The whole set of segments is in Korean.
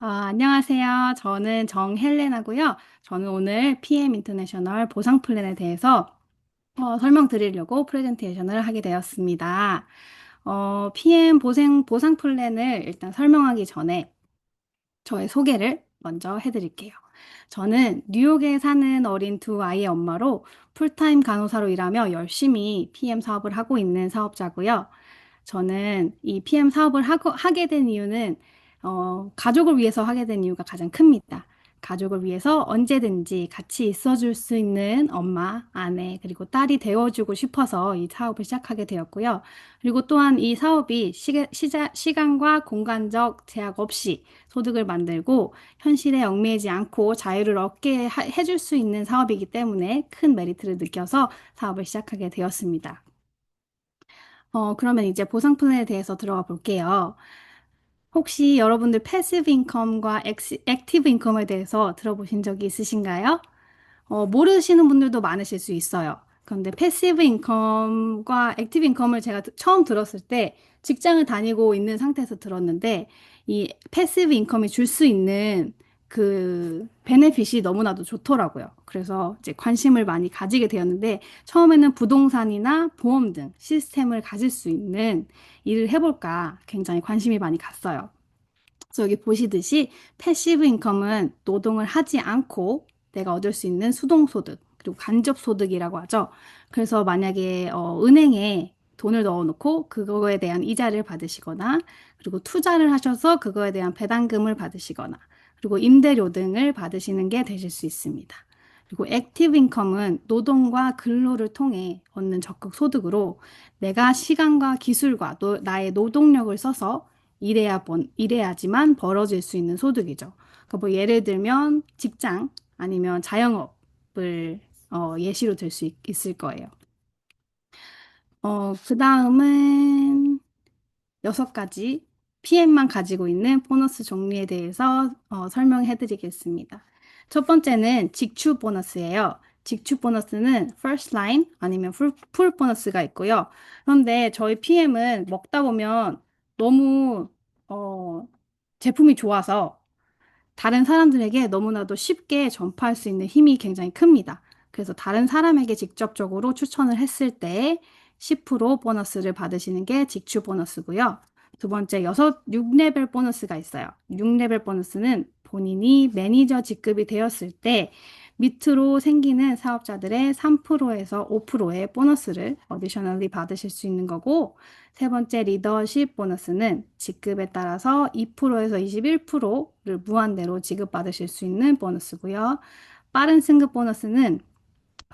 아, 안녕하세요. 저는 정헬레나고요. 저는 오늘 PM 인터내셔널 보상 플랜에 대해서 어, 설명드리려고 프레젠테이션을 하게 되었습니다. 어, PM 보상, 보상 플랜을 일단 설명하기 전에 저의 소개를 먼저 해드릴게요. 저는 뉴욕에 사는 어린 두 아이의 엄마로 풀타임 간호사로 일하며 열심히 PM 사업을 하고 있는 사업자고요. 저는 이 PM 사업을 하고, 하게 된 이유는 어, 가족을 위해서 하게 된 이유가 가장 큽니다. 가족을 위해서 언제든지 같이 있어줄 수 있는 엄마, 아내, 그리고 딸이 되어주고 싶어서 이 사업을 시작하게 되었고요. 그리고 또한 이 사업이 시, 시자, 시간과 공간적 제약 없이 소득을 만들고 현실에 얽매이지 않고 자유를 얻게 하- 해줄 수 있는 사업이기 때문에 큰 메리트를 느껴서 사업을 시작하게 되었습니다. 어, 그러면 이제 보상 플랜에 대해서 들어가 볼게요. 혹시 여러분들 패시브 인컴과 액티브 인컴에 대해서 들어보신 적이 있으신가요? 어, 모르시는 분들도 많으실 수 있어요. 그런데 패시브 인컴과 액티브 인컴을 제가 드- 처음 들었을 때 직장을 다니고 있는 상태에서 들었는데 이 패시브 인컴이 줄 수 있는 그 베네핏이 너무나도 좋더라고요. 그래서 이제 관심을 많이 가지게 되었는데 처음에는 부동산이나 보험 등 시스템을 가질 수 있는 일을 해볼까 굉장히 관심이 많이 갔어요. 여기 보시듯이 패시브 인컴은 노동을 하지 않고 내가 얻을 수 있는 수동소득, 그리고 간접소득이라고 하죠. 그래서 만약에 어, 은행에 돈을 넣어놓고 그거에 대한 이자를 받으시거나, 그리고 투자를 하셔서 그거에 대한 배당금을 받으시거나, 그리고 임대료 등을 받으시는 게 되실 수 있습니다. 그리고 액티브 인컴은 노동과 근로를 통해 얻는 적극 소득으로 내가 시간과 기술과 또 나의 노동력을 써서 일해야 번, 일해야지만 벌어질 수 있는 소득이죠. 그러니까 뭐 예를 들면 직장 아니면 자영업을 어, 예시로 들 수 있을 거예요. 어, 그 다음은 여섯 가지 PM만 가지고 있는 보너스 종류에 대해서 어, 설명해 드리겠습니다. 첫 번째는 직추 보너스예요. 직추 보너스는 first line 아니면 풀, 풀 보너스가 있고요. 그런데 저희 PM은 먹다 보면 너무 어, 제품이 좋아서 다른 사람들에게 너무나도 쉽게 전파할 수 있는 힘이 굉장히 큽니다. 그래서 다른 사람에게 직접적으로 추천을 했을 때 10% 보너스를 받으시는 게 직추 보너스고요. 두 번째, 여섯, 6레벨 보너스가 있어요. 6레벨 보너스는 본인이 매니저 직급이 되었을 때 밑으로 생기는 사업자들의 3%에서 5%의 보너스를 어디셔널리 받으실 수 있는 거고, 세 번째 리더십 보너스는 직급에 따라서 2%에서 21%를 무한대로 지급받으실 수 있는 보너스고요. 빠른 승급 보너스는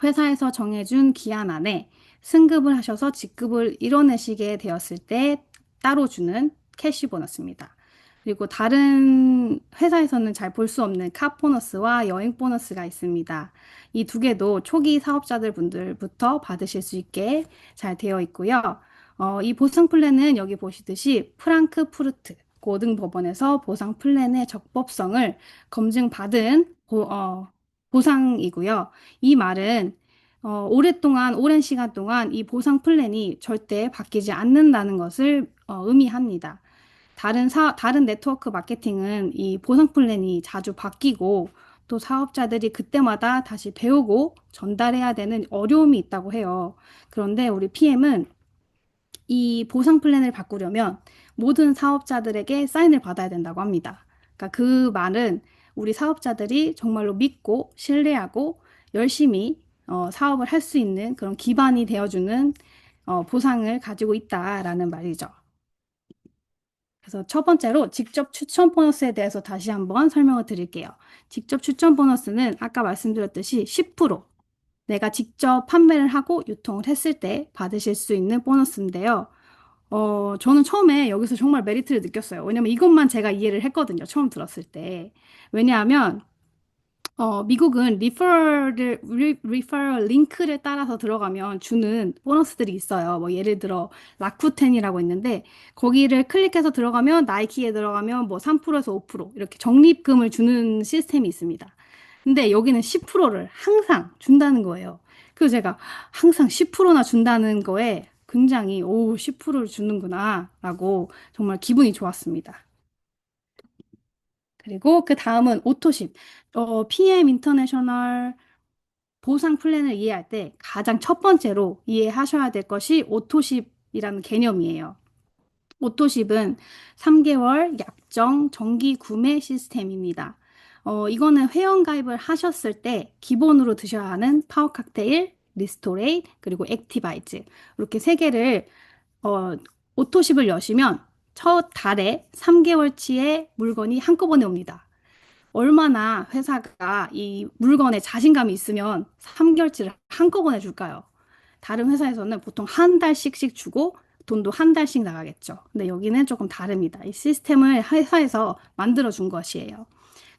회사에서 정해준 기한 안에 승급을 하셔서 직급을 이뤄내시게 되었을 때 따로 주는 캐시 보너스입니다. 그리고 다른 회사에서는 잘 볼 수 없는 카 보너스와 여행 보너스가 있습니다. 이 두 개도 초기 사업자들 분들부터 받으실 수 있게 잘 되어 있고요. 어, 이 보상 플랜은 여기 보시듯이 프랑크푸르트 고등법원에서 보상 플랜의 적법성을 검증받은 보, 어, 보상이고요. 이 말은 어, 오랫동안, 오랜 시간 동안 이 보상 플랜이 절대 바뀌지 않는다는 것을 어, 의미합니다. 다른 사, 다른 네트워크 마케팅은 이 보상 플랜이 자주 바뀌고 또 사업자들이 그때마다 다시 배우고 전달해야 되는 어려움이 있다고 해요. 그런데 우리 PM은 이 보상 플랜을 바꾸려면 모든 사업자들에게 사인을 받아야 된다고 합니다. 그러니까 그 말은 우리 사업자들이 정말로 믿고 신뢰하고 열심히 어, 사업을 할 수 있는 그런 기반이 되어주는 어, 보상을 가지고 있다라는 말이죠. 그래서 첫 번째로 직접 추천 보너스에 대해서 다시 한번 설명을 드릴게요. 직접 추천 보너스는 아까 말씀드렸듯이 10% 내가 직접 판매를 하고 유통을 했을 때 받으실 수 있는 보너스인데요. 어, 저는 처음에 여기서 정말 메리트를 느꼈어요. 왜냐면 이것만 제가 이해를 했거든요. 처음 들었을 때. 왜냐하면 어, 미국은 리퍼를, 리, 리퍼럴 링크를 따라서 들어가면 주는 보너스들이 있어요. 뭐 예를 들어 라쿠텐이라고 있는데 거기를 클릭해서 들어가면 나이키에 들어가면 뭐 3%에서 5% 이렇게 적립금을 주는 시스템이 있습니다. 근데 여기는 10%를 항상 준다는 거예요. 그래서 제가 항상 10%나 준다는 거에 굉장히 오, 10%를 주는구나 라고 정말 기분이 좋았습니다. 그리고 그 다음은 오토십. 어, PM 인터내셔널 보상 플랜을 이해할 때 가장 첫 번째로 이해하셔야 될 것이 오토십이라는 개념이에요. 오토십은 3개월 약정 정기 구매 시스템입니다. 어, 이거는 회원 가입을 하셨을 때 기본으로 드셔야 하는 파워 칵테일, 리스토레이트, 그리고 액티바이즈. 이렇게 세 개를, 어, 오토십을 여시면 첫 달에 3개월치의 물건이 한꺼번에 옵니다. 얼마나 회사가 이 물건에 자신감이 있으면 3개월치를 한꺼번에 줄까요? 다른 회사에서는 보통 한 달씩씩 주고 돈도 한 달씩 나가겠죠. 근데 여기는 조금 다릅니다. 이 시스템을 회사에서 만들어 준 것이에요.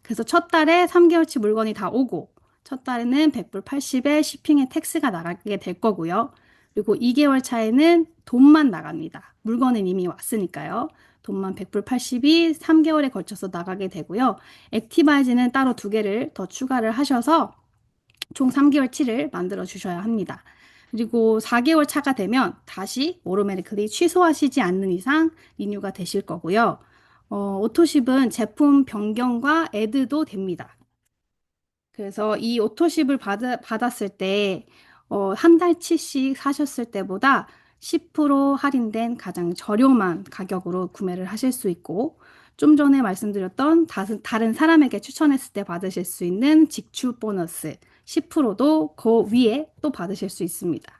그래서 첫 달에 3개월치 물건이 다 오고 첫 달에는 100불 80에 쇼핑의 텍스가 나가게 될 거고요. 그리고 2개월 차에는 돈만 나갑니다. 물건은 이미 왔으니까요. 돈만 100불 80이 3개월에 걸쳐서 나가게 되고요. 액티바이즈는 따로 두 개를 더 추가를 하셔서 총 3개월치를 만들어 주셔야 합니다. 그리고 4개월 차가 되면 다시 오토매틱리 취소하시지 않는 이상 리뉴가 되실 거고요. 어, 오토십은 제품 변경과 애드도 됩니다. 그래서 이 오토십을 받, 받았을 때, 어, 한 달치씩 사셨을 때보다 10% 할인된 가장 저렴한 가격으로 구매를 하실 수 있고, 좀 전에 말씀드렸던 다른, 사람에게 추천했을 때 받으실 수 있는 직추 보너스 10%도 그 위에 또 받으실 수 있습니다.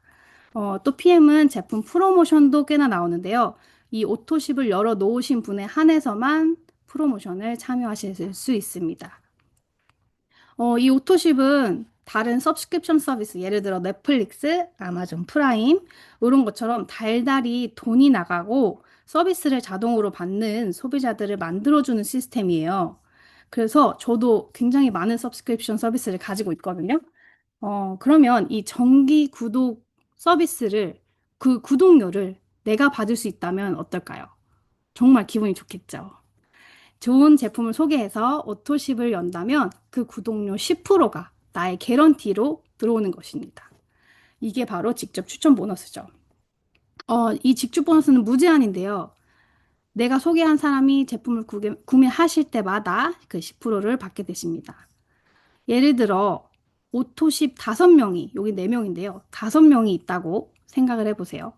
어, 또 PM은 제품 프로모션도 꽤나 나오는데요. 이 오토십을 열어 놓으신 분에 한해서만 프로모션을 참여하실 수 있습니다. 어, 이 오토십은 다른 서브스크립션 서비스, 예를 들어 넷플릭스, 아마존 프라임, 이런 것처럼 달달이 돈이 나가고 서비스를 자동으로 받는 소비자들을 만들어주는 시스템이에요. 그래서 저도 굉장히 많은 서브스크립션 서비스를 가지고 있거든요. 어, 그러면 이 정기 구독 서비스를, 그 구독료를 내가 받을 수 있다면 어떨까요? 정말 기분이 좋겠죠. 좋은 제품을 소개해서 오토십을 연다면 그 구독료 10%가 나의 개런티로 들어오는 것입니다. 이게 바로 직접 추천 보너스죠. 어, 이 직접 보너스는 무제한인데요. 내가 소개한 사람이 제품을 구매, 구매하실 때마다 그 10%를 받게 되십니다. 예를 들어 오토십 5명이, 여기 4명인데요. 5명이 있다고 생각을 해보세요.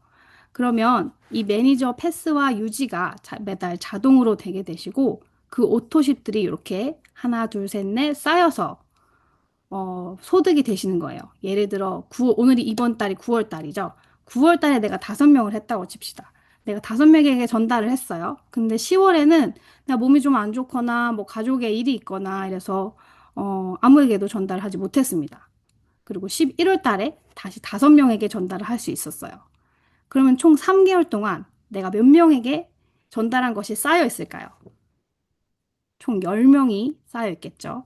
그러면 이 매니저 패스와 유지가 자, 매달 자동으로 되게 되시고 그 오토십들이 이렇게 하나, 둘, 셋, 넷 쌓여서 어, 소득이 되시는 거예요. 예를 들어 9, 오늘이 이번 달이 9월 달이죠. 9월 달에 내가 다섯 명을 했다고 칩시다. 내가 다섯 명에게 전달을 했어요. 근데 10월에는 내가 몸이 좀 안 좋거나 뭐 가족의 일이 있거나 이래서 어, 아무에게도 전달을 하지 못했습니다. 그리고 11월 달에 다시 다섯 명에게 전달을 할 수 있었어요. 그러면 총 3개월 동안 내가 몇 명에게 전달한 것이 쌓여 있을까요? 총 10명이 쌓여 있겠죠.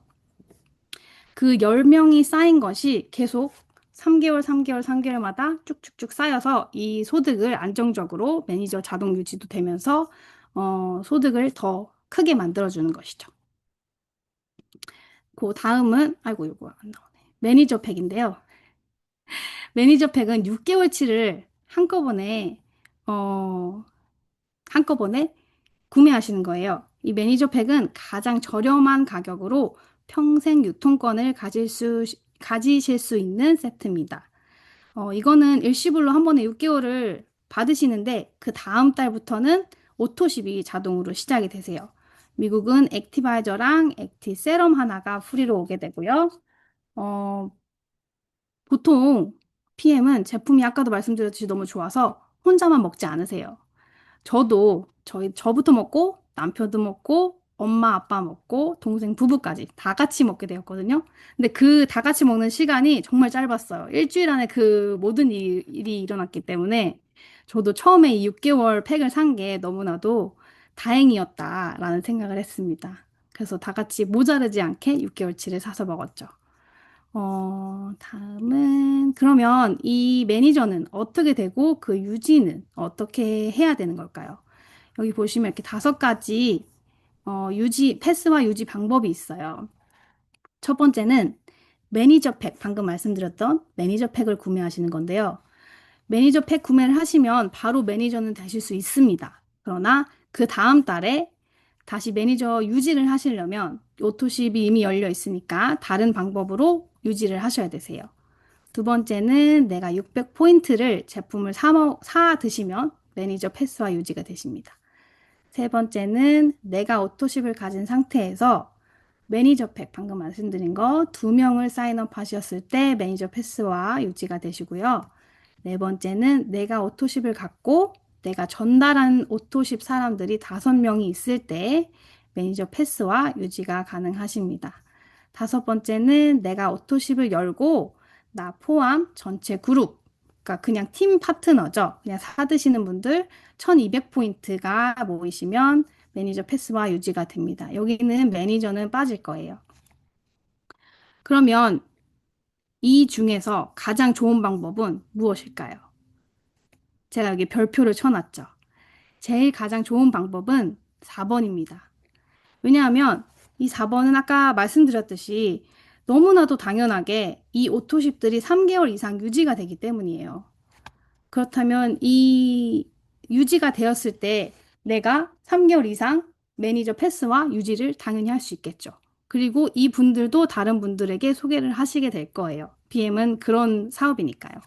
그 10명이 쌓인 것이 계속 3개월, 3개월, 3개월마다 쭉쭉쭉 쌓여서 이 소득을 안정적으로 매니저 자동 유지도 되면서 어, 소득을 더 크게 만들어주는 것이죠. 그 다음은, 아이고, 이거 안 나오네. 매니저 팩인데요. 매니저 팩은 6개월치를 한꺼번에, 어, 한꺼번에 구매하시는 거예요. 이 매니저 팩은 가장 저렴한 가격으로 평생 유통권을 가질 수, 가지실 수 있는 세트입니다. 어, 이거는 일시불로 한 번에 6개월을 받으시는데 그 다음 달부터는 오토십이 자동으로 시작이 되세요. 미국은 액티바이저랑 액티 세럼 하나가 프리로 오게 되고요. 어, 보통 PM은 제품이 아까도 말씀드렸듯이 너무 좋아서 혼자만 먹지 않으세요. 저도 저희 저부터 먹고 남편도 먹고 엄마 아빠 먹고 동생 부부까지 다 같이 먹게 되었거든요. 근데 그 다 같이 먹는 시간이 정말 짧았어요. 일주일 안에 그 모든 일, 일이 일어났기 때문에 저도 처음에 이 6개월 팩을 산 게 너무나도 다행이었다라는 생각을 했습니다. 그래서 다 같이 모자르지 않게 6개월치를 사서 먹었죠. 어, 다음은, 그러면 이 매니저는 어떻게 되고 그 유지는 어떻게 해야 되는 걸까요? 여기 보시면 이렇게 다섯 가지, 어, 유지, 패스와 유지 방법이 있어요. 첫 번째는 매니저 팩, 방금 말씀드렸던 매니저 팩을 구매하시는 건데요. 매니저 팩 구매를 하시면 바로 매니저는 되실 수 있습니다. 그러나 그 다음 달에 다시 매니저 유지를 하시려면 오토십이 이미 열려 있으니까 다른 방법으로 유지를 하셔야 되세요. 두 번째는 내가 600포인트를 제품을 사, 사 드시면 매니저 패스와 유지가 되십니다. 세 번째는 내가 오토십을 가진 상태에서 매니저 팩, 방금 말씀드린 거 두 명을 사인업 하셨을 때 매니저 패스와 유지가 되시고요. 네 번째는 내가 오토십을 갖고 내가 전달한 오토십 사람들이 다섯 명이 있을 때 매니저 패스와 유지가 가능하십니다. 다섯 번째는 내가 오토십을 열고 나 포함 전체 그룹, 그러니까 그냥 팀 파트너죠. 그냥 사드시는 분들 1200포인트가 모이시면 매니저 패스와 유지가 됩니다. 여기는 매니저는 빠질 거예요. 그러면 이 중에서 가장 좋은 방법은 무엇일까요? 제가 여기 별표를 쳐놨죠. 제일 가장 좋은 방법은 4번입니다. 왜냐하면 이 4번은 아까 말씀드렸듯이 너무나도 당연하게 이 오토십들이 3개월 이상 유지가 되기 때문이에요. 그렇다면 이 유지가 되었을 때 내가 3개월 이상 매니저 패스와 유지를 당연히 할 수 있겠죠. 그리고 이 분들도 다른 분들에게 소개를 하시게 될 거예요. BM은 그런 사업이니까요.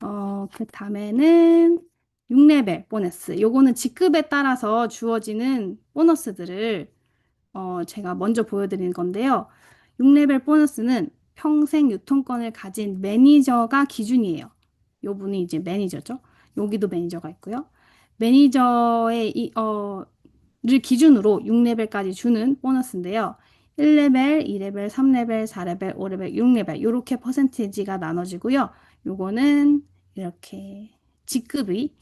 어, 그 다음에는 6레벨 보너스. 요거는 직급에 따라서 주어지는 보너스들을 어, 제가 먼저 보여드리는 건데요. 6레벨 보너스는 평생 유통권을 가진 매니저가 기준이에요. 요 분이 이제 매니저죠. 여기도 매니저가 있고요. 매니저의 이, 어, 를 기준으로 6레벨까지 주는 보너스인데요. 1레벨, 2레벨, 3레벨, 4레벨, 5레벨, 6레벨 이렇게 퍼센테이지가 나눠지고요. 요거는 이렇게 직급이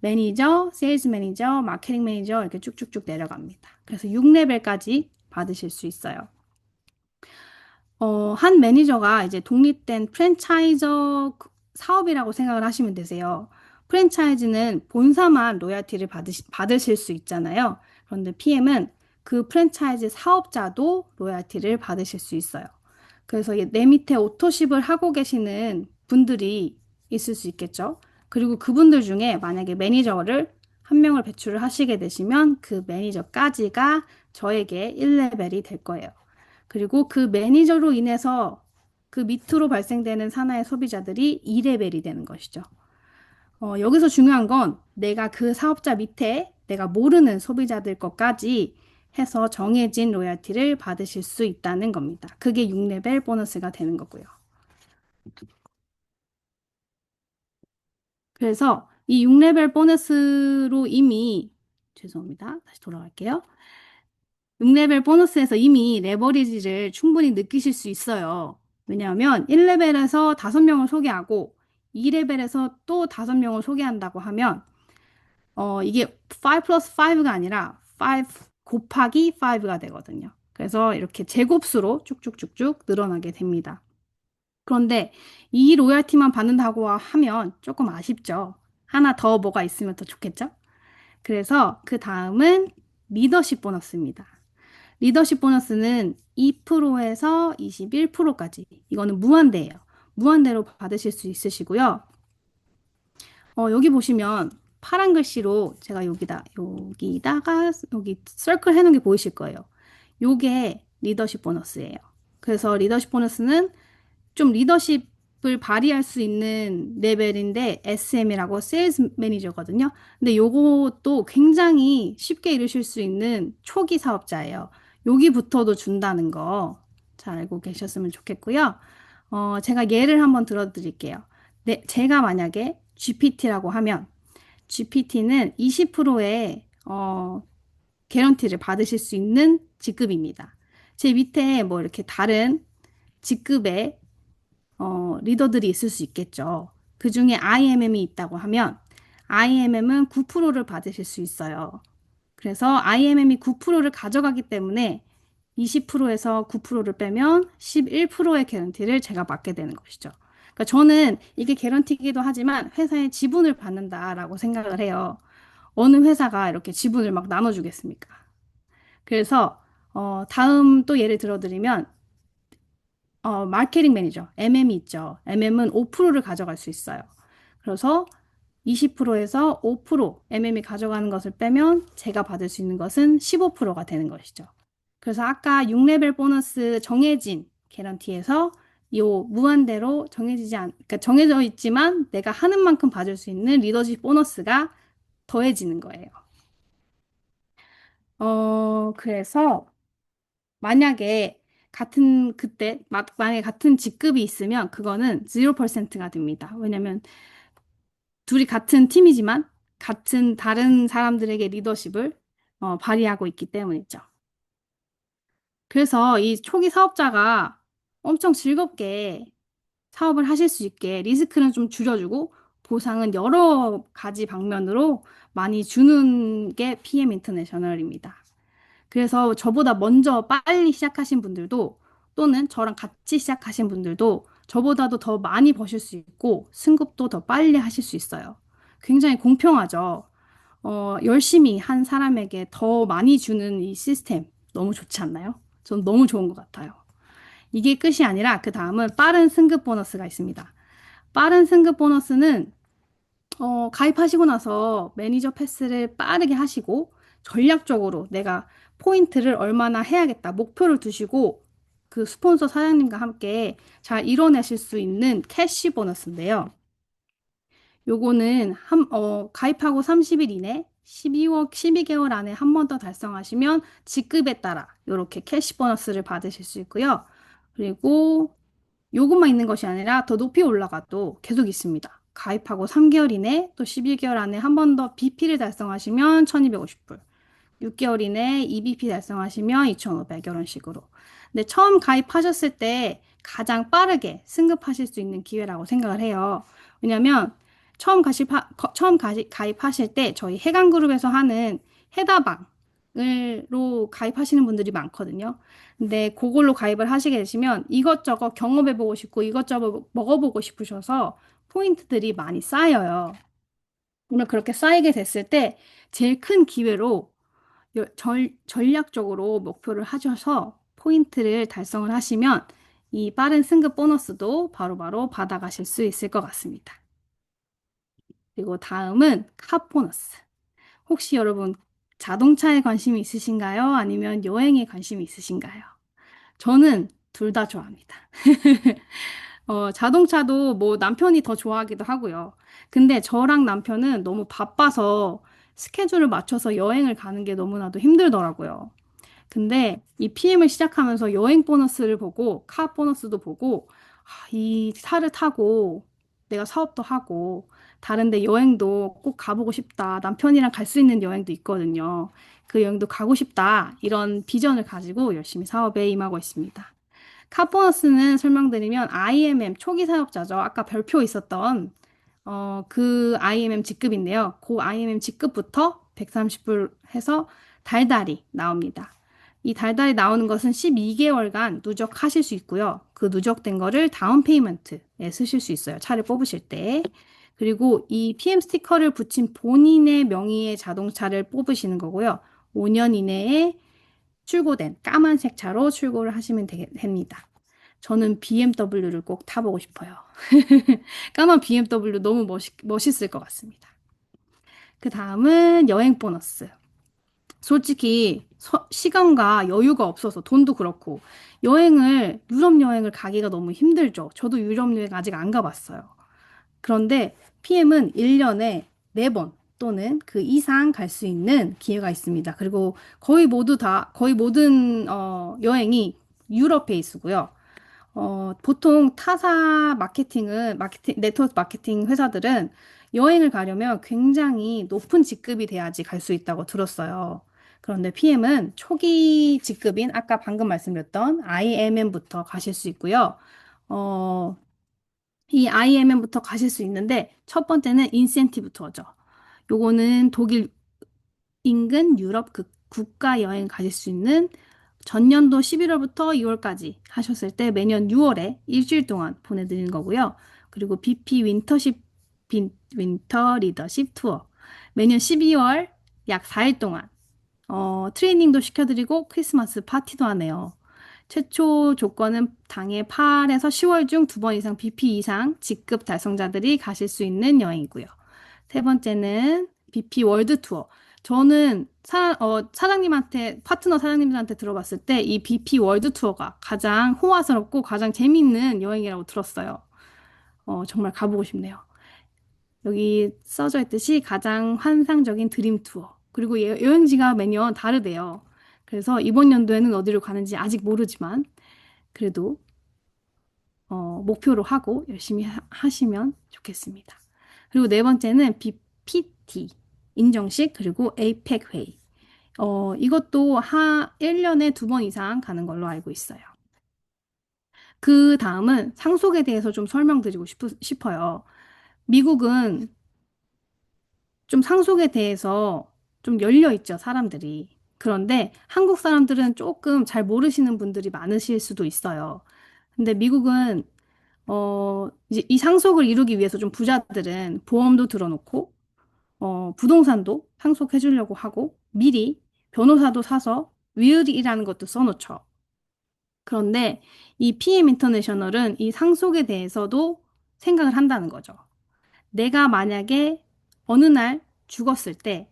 매니저, 세일즈 매니저, 마케팅 매니저 이렇게 쭉쭉쭉 내려갑니다. 그래서 6레벨까지 받으실 수 있어요. 어, 한 매니저가 이제 독립된 프랜차이저 사업이라고 생각을 하시면 되세요. 프랜차이즈는 본사만 로얄티를 받으시, 받으실 수 있잖아요. 그런데 PM은 그 프랜차이즈 사업자도 로얄티를 받으실 수 있어요. 그래서 내 밑에 오토십을 하고 계시는 분들이 있을 수 있겠죠. 그리고 그분들 중에 만약에 매니저를 한 명을 배출을 하시게 되시면 그 매니저까지가 저에게 1레벨이 될 거예요. 그리고 그 매니저로 인해서 그 밑으로 발생되는 산하의 소비자들이 2레벨이 되는 것이죠. 어, 여기서 중요한 건 내가 그 사업자 밑에 내가 모르는 소비자들 것까지 해서 정해진 로얄티를 받으실 수 있다는 겁니다. 그게 6레벨 보너스가 되는 거고요. 그래서 이 6레벨 보너스로 이미 죄송합니다. 다시 돌아갈게요. 6레벨 보너스에서 이미 레버리지를 충분히 느끼실 수 있어요. 왜냐하면 1레벨에서 5명을 소개하고 2레벨에서 또 5명을 소개한다고 하면 어, 이게 5 플러스 5가 아니라 5 곱하기 5가 되거든요. 그래서 이렇게 제곱수로 쭉쭉쭉쭉 늘어나게 됩니다. 그런데 이 로얄티만 받는다고 하면 조금 아쉽죠. 하나 더 뭐가 있으면 더 좋겠죠? 그래서 그 다음은 리더십 보너스입니다. 리더십 보너스는 2%에서 21%까지. 이거는 무한대예요. 무한대로 받으실 수 있으시고요. 어, 여기 보시면 파란 글씨로 제가 여기다, 여기다가 여기 서클 해놓은 게 보이실 거예요. 요게 리더십 보너스예요. 그래서 리더십 보너스는 좀 리더십을 발휘할 수 있는 레벨인데 SM이라고 세일즈 매니저거든요. 근데 요것도 굉장히 쉽게 이루실 수 있는 초기 사업자예요. 여기부터도 준다는 거 잘 알고 계셨으면 좋겠고요. 어, 제가 예를 한번 들어드릴게요. 네, 제가 만약에 GPT라고 하면 GPT는 20%의 어, 개런티를 받으실 수 있는 직급입니다. 제 밑에 뭐 이렇게 다른 직급의 어, 리더들이 있을 수 있겠죠. 그 중에 IMM이 있다고 하면 IMM은 9%를 받으실 수 있어요. 그래서 IMM이 9%를 가져가기 때문에 20%에서 9%를 빼면 11%의 개런티를 제가 받게 되는 것이죠. 그러니까 저는 이게 개런티기도 하지만 회사의 지분을 받는다라고 생각을 해요. 어느 회사가 이렇게 지분을 막 나눠주겠습니까? 그래서 어, 다음 또 예를 들어드리면 어, 마케팅 매니저, MM이 있죠. MM은 5%를 가져갈 수 있어요. 그래서 20%에서 5% MM이 가져가는 것을 빼면 제가 받을 수 있는 것은 15%가 되는 것이죠. 그래서 아까 6레벨 보너스 정해진 개런티에서 요 무한대로 정해지지 않, 그러니까 정해져 있지만 내가 하는 만큼 받을 수 있는 리더십 보너스가 더해지는 거예요. 어, 그래서 만약에 같은 그때 마- 만약에 같은 직급이 있으면 그거는 0%가 됩니다. 왜냐면 둘이 같은 팀이지만 같은 다른 사람들에게 리더십을 어, 발휘하고 있기 때문이죠. 그래서 이 초기 사업자가 엄청 즐겁게 사업을 하실 수 있게 리스크는 좀 줄여주고 보상은 여러 가지 방면으로 많이 주는 게 PM 인터내셔널입니다. 그래서 저보다 먼저 빨리 시작하신 분들도 또는 저랑 같이 시작하신 분들도 저보다도 더 많이 버실 수 있고 승급도 더 빨리 하실 수 있어요. 굉장히 공평하죠. 어, 열심히 한 사람에게 더 많이 주는 이 시스템 너무 좋지 않나요? 전 너무 좋은 것 같아요. 이게 끝이 아니라 그 다음은 빠른 승급 보너스가 있습니다. 빠른 승급 보너스는 어, 가입하시고 나서 매니저 패스를 빠르게 하시고 전략적으로 내가 포인트를 얼마나 해야겠다 목표를 두시고 그 스폰서 사장님과 함께 잘 이뤄내실 수 있는 캐시 보너스인데요. 요거는 한, 어, 가입하고 30일 이내 12월, 12개월 안에 한 번 더 달성하시면 직급에 따라 이렇게 캐시 보너스를 받으실 수 있고요. 그리고 요것만 있는 것이 아니라 더 높이 올라가도 계속 있습니다. 가입하고 3개월 이내 또 11개월 안에 한 번 더 BP를 달성하시면 1250불. 6개월 이내 EBP 달성하시면 2,500 이런 식으로. 근데 처음 가입하셨을 때 가장 빠르게 승급하실 수 있는 기회라고 생각을 해요. 왜냐면 처음 거- 처음 가입하실 때 저희 해강그룹에서 하는 해다방 으로 가입하시는 분들이 많거든요. 근데 그걸로 가입을 하시게 되시면 이것저것 경험해보고 싶고 이것저것 먹어보고 싶으셔서 포인트들이 많이 쌓여요. 그러면 그렇게 쌓이게 됐을 때 제일 큰 기회로 여- 절, 전략적으로 목표를 하셔서 포인트를 달성을 하시면 이 빠른 승급 보너스도 바로 바로 받아가실 수 있을 것 같습니다. 그리고 다음은 카 보너스. 혹시 여러분 자동차에 관심이 있으신가요? 아니면 여행에 관심이 있으신가요? 저는 둘 다 좋아합니다. 어, 자동차도 뭐 남편이 더 좋아하기도 하고요. 근데 저랑 남편은 너무 바빠서 스케줄을 맞춰서 여행을 가는 게 너무나도 힘들더라고요. 근데 이 PM을 시작하면서 여행 보너스를 보고 카 보너스도 보고 아, 이 차를 타고 내가 사업도 하고 다른데 여행도 꼭 가보고 싶다. 남편이랑 갈 수 있는 여행도 있거든요. 그 여행도 가고 싶다. 이런 비전을 가지고 열심히 사업에 임하고 있습니다. 카보너스는 설명드리면 IMM 초기 사업자죠. 아까 별표 있었던 어, 그 IMM 직급인데요. 그 IMM 직급부터 130불 해서 달달이 나옵니다. 이 달달이 나오는 것은 12개월간 누적하실 수 있고요. 그 누적된 거를 다운 페이먼트에 쓰실 수 있어요. 차를 뽑으실 때. 그리고 이 PM 스티커를 붙인 본인의 명의의 자동차를 뽑으시는 거고요. 5년 이내에 출고된 까만색 차로 출고를 하시면 되, 됩니다. 저는 BMW를 꼭 타보고 싶어요. 까만 BMW 너무 멋있, 멋있을 것 같습니다. 그 다음은 여행 보너스. 솔직히 서- 시간과 여유가 없어서 돈도 그렇고 여행을 유럽 여행을 가기가 너무 힘들죠. 저도 유럽 여행 아직 안 가봤어요. 그런데 PM은 1년에 4번 또는 그 이상 갈 수 있는 기회가 있습니다. 그리고 거의 모두 다, 거의 모든 어, 여행이 유럽 베이스고요. 어, 보통 타사 마케팅은, 마케팅, 네트워크 마케팅 회사들은 여행을 가려면 굉장히 높은 직급이 돼야지 갈 수 있다고 들었어요. 그런데 PM은 초기 직급인 아까 방금 말씀드렸던 IMM부터 가실 수 있고요. 어, 이 IMM부터 가실 수 있는데 첫 번째는 인센티브 투어죠. 요거는 독일 인근 유럽 그 국가 여행 가실 수 있는 전년도 11월부터 2월까지 하셨을 때 매년 6월에 일주일 동안 보내드리는 거고요. 그리고 BP 윈터십 빈, 윈터 리더십 투어 매년 12월 약 4일 동안 어, 트레이닝도 시켜드리고 크리스마스 파티도 하네요. 최초 조건은 당해 8에서 10월 중 두 번 이상 BP 이상 직급 달성자들이 가실 수 있는 여행이고요. 세 번째는 BP 월드 투어. 저는 사, 어, 사장님한테, 파트너 사장님들한테 들어봤을 때 이 BP 월드 투어가 가장 호화스럽고 가장 재미있는 여행이라고 들었어요. 어, 정말 가보고 싶네요. 여기 써져 있듯이 가장 환상적인 드림 투어. 그리고 여- 여행지가 매년 다르대요. 그래서 이번 연도에는 어디로 가는지 아직 모르지만 그래도 어, 목표로 하고 열심히 하, 하시면 좋겠습니다. 그리고 네 번째는 BPT 인정식 그리고 APEC 회의. 어, 이것도 하 1년에 두 번 이상 가는 걸로 알고 있어요. 그 다음은 상속에 대해서 좀 설명드리고 싶, 싶어요. 미국은 좀 상속에 대해서 좀 열려 있죠, 사람들이. 그런데 한국 사람들은 조금 잘 모르시는 분들이 많으실 수도 있어요. 근데 미국은 어, 이제 이 상속을 이루기 위해서 좀 부자들은 보험도 들어놓고 어, 부동산도 상속해 주려고 하고 미리 변호사도 사서 위을이라는 것도 써놓죠. 그런데 이 PM 인터내셔널은 이 상속에 대해서도 생각을 한다는 거죠. 내가 만약에 어느 날 죽었을 때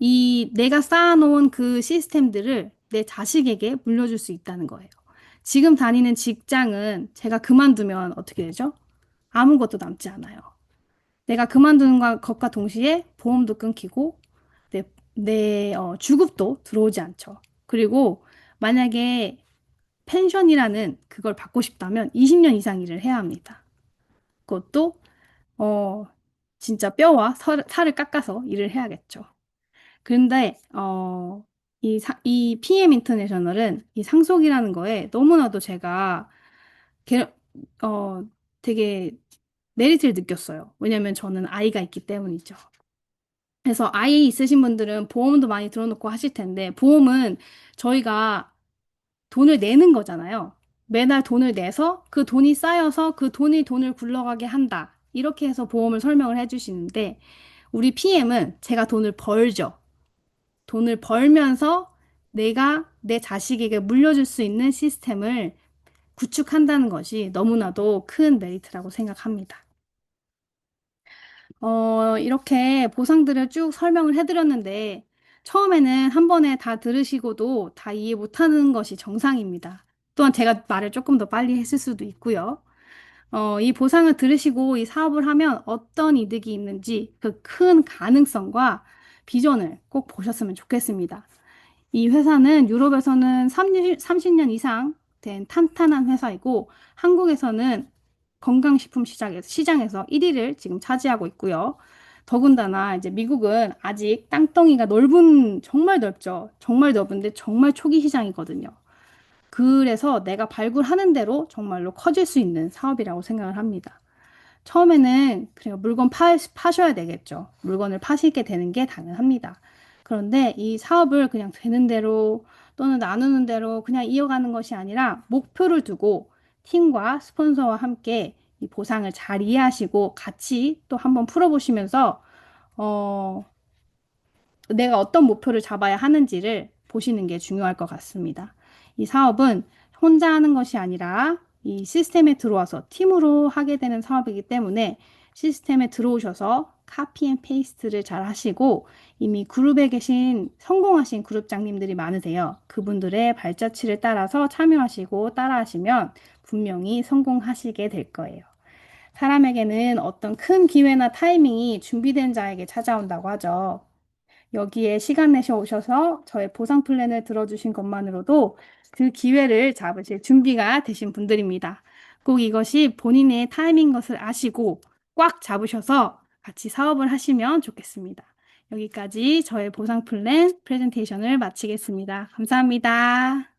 이 내가 쌓아놓은 그 시스템들을 내 자식에게 물려줄 수 있다는 거예요. 지금 다니는 직장은 제가 그만두면 어떻게 되죠? 아무것도 남지 않아요. 내가 그만두는 것과 동시에 보험도 끊기고 내, 내 어, 주급도 들어오지 않죠. 그리고 만약에 펜션이라는 그걸 받고 싶다면 20년 이상 일을 해야 합니다. 그것도 어, 진짜 뼈와 살, 살을 깎아서 일을 해야겠죠. 그런데 어, 이, 사, 이 PM 인터내셔널은 이 상속이라는 거에 너무나도 제가 게, 어, 되게 메리트를 느꼈어요. 왜냐면 저는 아이가 있기 때문이죠. 그래서 아이 있으신 분들은 보험도 많이 들어놓고 하실 텐데 보험은 저희가 돈을 내는 거잖아요. 매달 돈을 내서 그 돈이 쌓여서 그 돈이 돈을 굴러가게 한다. 이렇게 해서 보험을 설명을 해주시는데 우리 PM은 제가 돈을 벌죠. 돈을 벌면서 내가 내 자식에게 물려줄 수 있는 시스템을 구축한다는 것이 너무나도 큰 메리트라고 생각합니다. 어, 이렇게 보상들을 쭉 설명을 해드렸는데, 처음에는 한 번에 다 들으시고도 다 이해 못하는 것이 정상입니다. 또한 제가 말을 조금 더 빨리 했을 수도 있고요. 어, 이 보상을 들으시고 이 사업을 하면 어떤 이득이 있는지 그 큰 가능성과 비전을 꼭 보셨으면 좋겠습니다. 이 회사는 유럽에서는 30년 이상 된 탄탄한 회사이고 한국에서는 건강식품 시장에서, 시장에서 1위를 지금 차지하고 있고요. 더군다나 이제 미국은 아직 땅덩이가 넓은, 정말 넓죠. 정말 넓은데 정말 초기 시장이거든요. 그래서 내가 발굴하는 대로 정말로 커질 수 있는 사업이라고 생각을 합니다. 처음에는 그래요. 물건 파, 파셔야 되겠죠. 물건을 파시게 되는 게 당연합니다. 그런데 이 사업을 그냥 되는 대로 또는 나누는 대로 그냥 이어가는 것이 아니라 목표를 두고 팀과 스폰서와 함께 이 보상을 잘 이해하시고 같이 또 한번 풀어보시면서 어, 내가 어떤 목표를 잡아야 하는지를 보시는 게 중요할 것 같습니다. 이 사업은 혼자 하는 것이 아니라 이 시스템에 들어와서 팀으로 하게 되는 사업이기 때문에 시스템에 들어오셔서 카피 앤 페이스트를 잘 하시고 이미 그룹에 계신 성공하신 그룹장님들이 많으세요. 그분들의 발자취를 따라서 참여하시고 따라하시면 분명히 성공하시게 될 거예요. 사람에게는 어떤 큰 기회나 타이밍이 준비된 자에게 찾아온다고 하죠. 여기에 시간 내셔 오셔서 저의 보상 플랜을 들어주신 것만으로도 그 기회를 잡으실 준비가 되신 분들입니다. 꼭 이것이 본인의 타임인 것을 아시고 꽉 잡으셔서 같이 사업을 하시면 좋겠습니다. 여기까지 저의 보상 플랜 프레젠테이션을 마치겠습니다. 감사합니다.